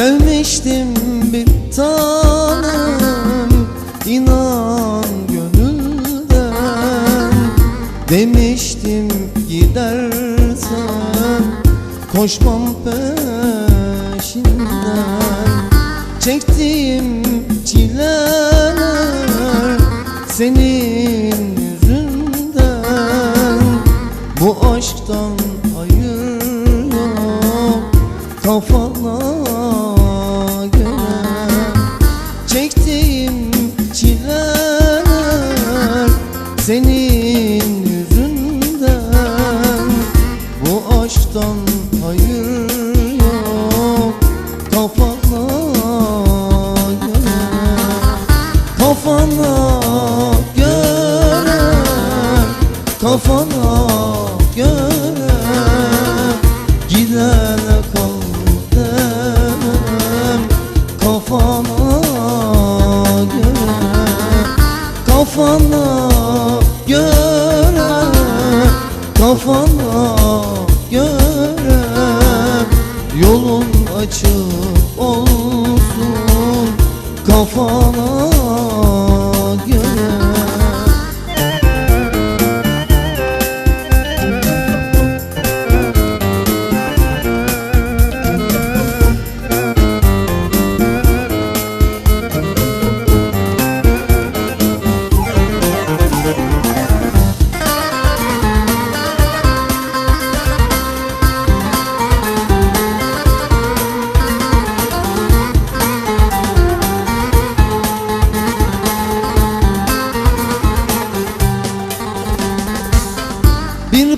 Sevmiştim bir tanem inan gönülden. Demiştim gidersen koşmam peşinden. Çektiğim çileler senin yüzünden. Bu aşktan hayır yok kafana Aşktan hayır yok. Kafana göre. Kafana göre. Kafana göre. Gidene kal demem Kafana göre. Kafana göre. Kafana Yolun açık olsun Kafana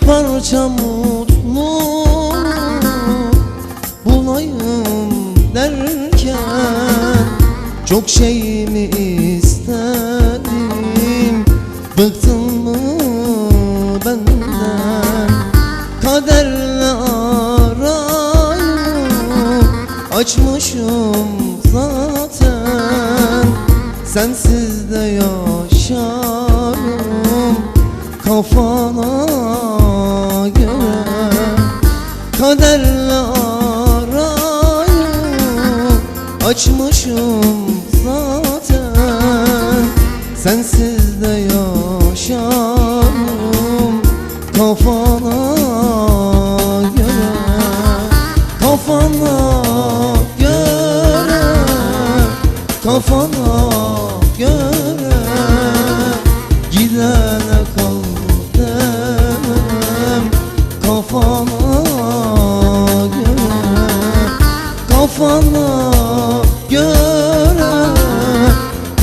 parça mutluluk bulayım derken Çok şey mi istedim? Bıktın mı benden? Kaderle arayı açmışım zaten. Sensiz de yaşarım. Kafana açmışım zaten. Sensiz de yaşarım kafana göre. Kafana göre. Kafana göre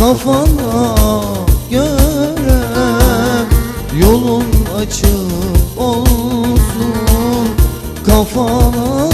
Kafana göre Yolun açık olsun. Kafana